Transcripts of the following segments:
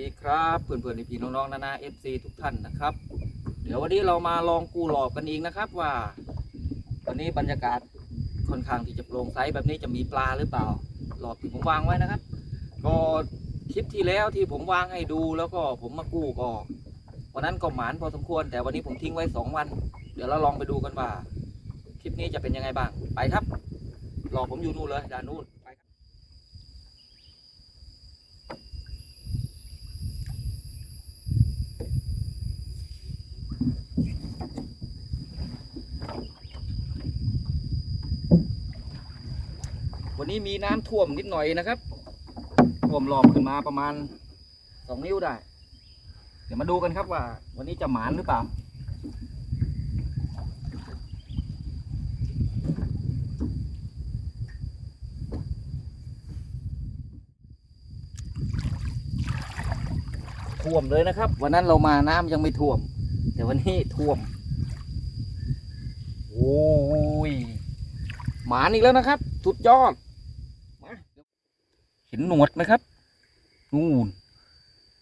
ดีครับเพื่อนเพื่อนพี่ๆน้องๆนานาเอฟซีทุกท่านนะครับ เดี๋ยววันนี้เรามาลองกูหลอบกันเองนะครับว่า วันนี้บรรยากาศค่อนข้างที่จะโปร่งใสแบบนี้จะมีปลาหรือเปล่า หลอบที่ผมวางไว้นะครับ ก็คลิปที่แล้วที่ผมวางให้ดูแล้วก็ผมมากู้ก็วันนั้นก็หมานพอสมควร แต่วันนี้ผมทิ้งไว้สองวัน เดี๋ยวเราลองไปดูกันว่า คลิปนี้จะเป็นยังไงบ้างไปครับรอผมอยู่นู่นเลยด้านนู่นไปครับ วันนี้มีน้ำท่วมนิดหน่อยนะครับท่วมรอบขึ้นมาประมาณสองนิ้วได้ เดี๋ยวมาดูกันครับว่า วันนี้จะหมานหรือเปล่าท่วมเลยนะครับ วันนั้นเรามาน้ำยังไม่ท่วม แต่วันนี้ท่วม โอ้ยหมานอีกแล้วนะครับ สุดยอด ห็นหนวดไหมครับนู่น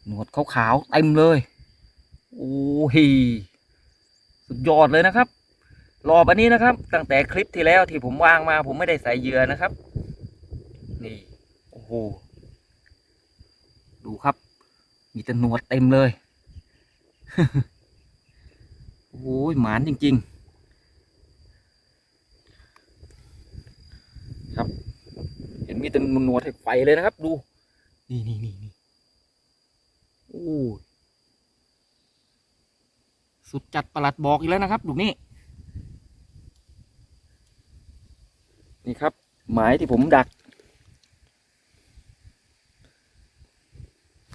หนวดขาวๆเต็มเลย โอ้ยสุดยอดเลยนะครับรอบอันนี้นะครับ ตั้งแต่คลิปที่แล้วที่ผมวางมาผมไม่ได้ใส่เหยื่อนะครับ นี่โอ้โหดูครับ มีแต่หนวดเต็มเลย โอ้ยหมานจริง ๆ ครับ เห็ นมีแต่หนวดให้ไฟเลยนะครับ ดู นี่นี่นี่นี่โอ้ยสุดจัดประหลัดบอกอีกแล้วนะครับดูนี่นี่ครับ หมายที่ผมดัก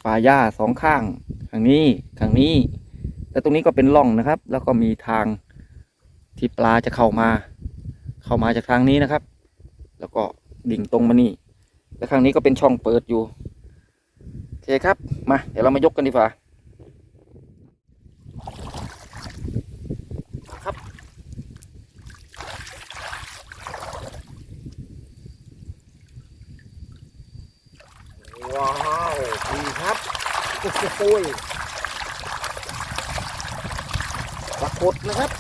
ป่าหญ้าสองข้างข้างนี้ข้างนี้ แล้วตรงนี้ก็เป็นร่องนะครับ แล้วก็มีทางที่ปลาจะเข้ามา เข้ามาจากทางนี้นะครับ แล้วก็ ดิ่งตรงมานี่แล้วข้างนี้ก็เป็นช่องเปิดอยู่โอเคครับมาเดี๋ยวเรามายกกันดีกว่าครับ ว้าวดีครับโอ้โหยปรากฏนะครับ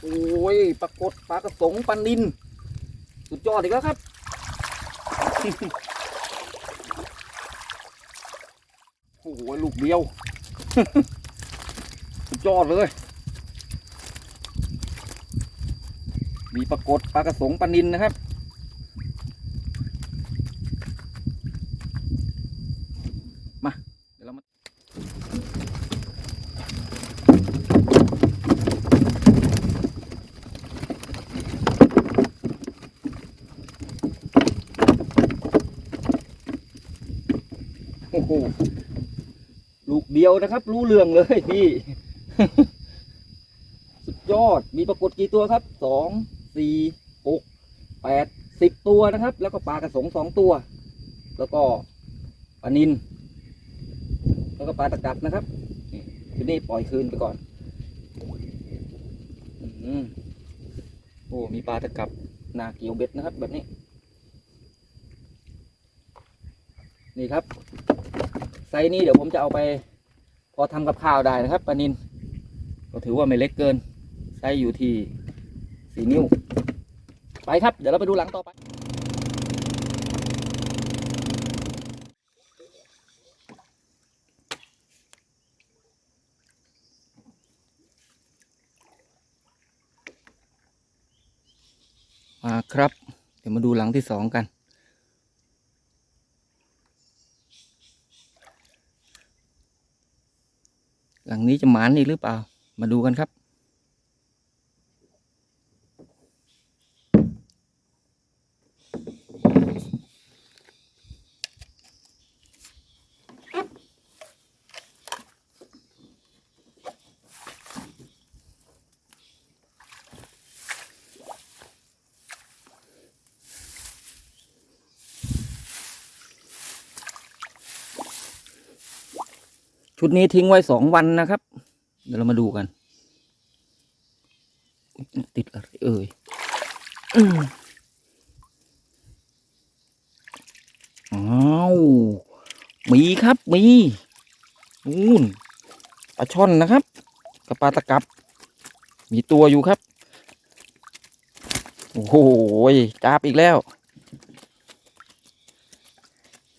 โอ้ยปรากฏปลากระสงปลานิน สุดยอดอีกแล้วครับ โอ้โหลูกเดียว สุดยอดเลย มีปรากฏปลากระสงปลานินนะครับ มา เดี๋ยวเรามา โอ้โหลูกเดียวนะครับ รู้เรื่องเลยพี่ สุดยอดมีปรากฏกี่ตัวครับสองสี่หกแปดสิบตัวนะครับ แล้วก็ปลากระสงสองตัว แล้วก็ปลานินแล้วก็ปลาตะกัดนะครับทีนี้ปล่อยคืนไปก่อนอโอ้มีปลาตะกับนาเกี่ยวเบ็ดนะครับ แบบนี้ นี่ครับ ซส์นี้เดี๋ยวผมจะเอาไป พอทำกับข้าวได้นะครับปลานินก็ถือว่าไม่เล็กเกินไซส์อยู่ที่สี่นิ้ว ไปครับ เดี๋ยวเราไปดูหลังต่อไป มาครับ เดี๋ยวมาดูหลังที่สองกัน หลังนี้จะหมานอีกหรือเปล่า มาดูกันครับ ชุดนี้ทิ้งไว้สองวันนะครับ เดี๋ยวเรามาดูกัน ติดอะไรเอ่ยอืมอ้าวมีครับมีนู่นปลาช่อนนะครับ กับปลาตะกับ มีตัวอยู่ครับ โอ้โหจับอีกแล้ว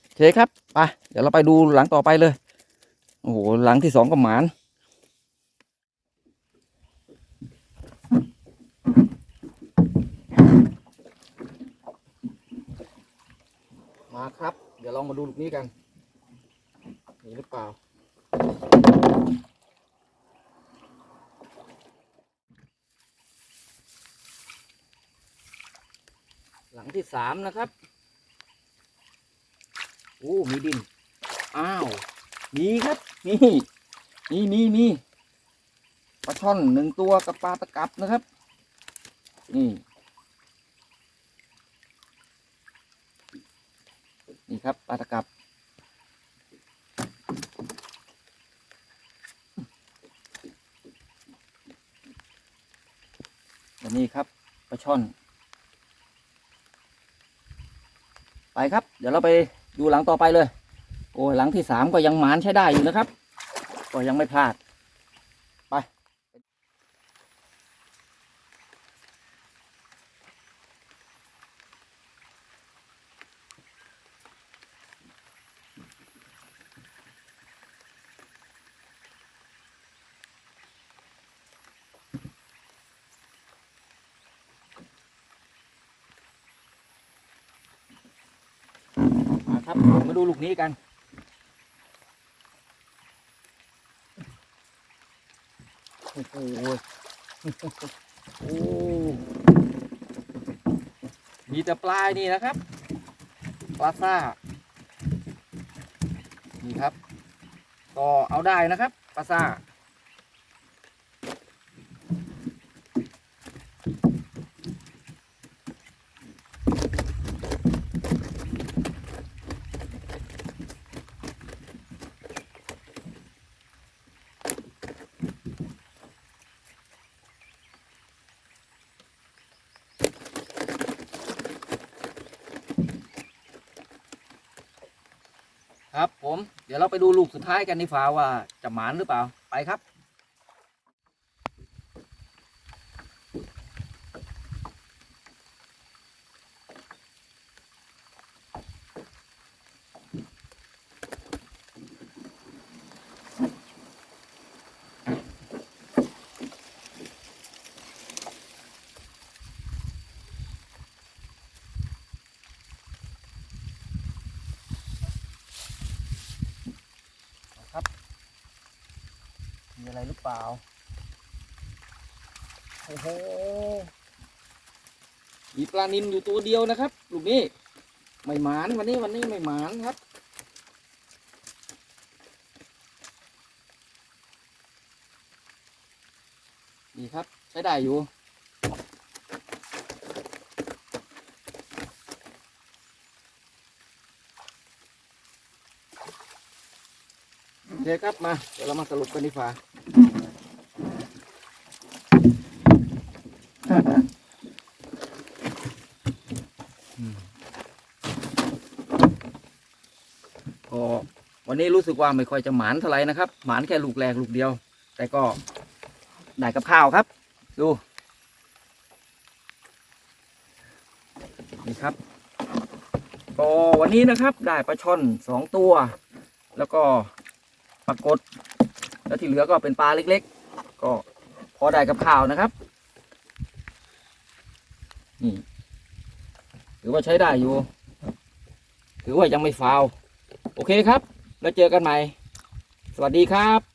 โอเคครับ ไป เดี๋ยวเราไปดูหลังต่อไปเลย โอ้โหหลังที่สองก็หมานมาครับ เดี๋ยวลองมาดูลูกนี้กันมีหรือเปล่า หลังที่สามนะครับโอ้มีดิน อ้าว มีครับ นี่นี่มีมีปลาช่อนหนึ่งตัวกับปลาตะกับนะครับ นี่ นี่ครับปลาตะกับอันนี้ครับปลาช่อน ไปครับ เดี๋ยวเราไปดูหลังต่อไปเลย โอ้ยหลังที่สามก็ยังหมานใช้ได้อยู่นะครับ ก็ยังไม่พลาด ไป มาครับ มาดูลูกนี้กัน โอ้ยโอ้มีแต่ปลายนี่นะครับ ปลาซ่า นี่ครับ ก็เอาได้นะครับ ปลาซ่า ครับผม เดี๋ยวเราไปดูลูกสุดท้ายกันในฟ้าว่าจะหมานหรือเปล่า ไปครับ หรือเปล่า โอ้โห มีปลานินอยู่ตัวเดียวนะครับลูกนี้ ไม่หมานวันนี้วันนี้ไม่หมานครับ นี่ครับใช้ได้อยู่โอเคครับมา เดี๋ยวเรามาสรุปกันดีกว่าอืม ก็วันนี้รู้สึกว่าไม่ค่อยจะหมานเท่าไหร่นะครับ หมานแค่ลูกแรกลูกเดียว แต่ก็ได้กับข้าวครับ ดู นี่ครับ ก็วันนี้นะครับได้ปลาช่อนสองตัว แล้วก็ปรากฏแล้วที่เหลือก็เป็นปลาเล็ก ๆ ก็พอได้กับข้าวนะครับ นี่ถือว่าใช้ได้อยู่ ถือว่ายังไม่ฟาว โอเคครับ แล้วเจอกันใหม่ สวัสดีครับ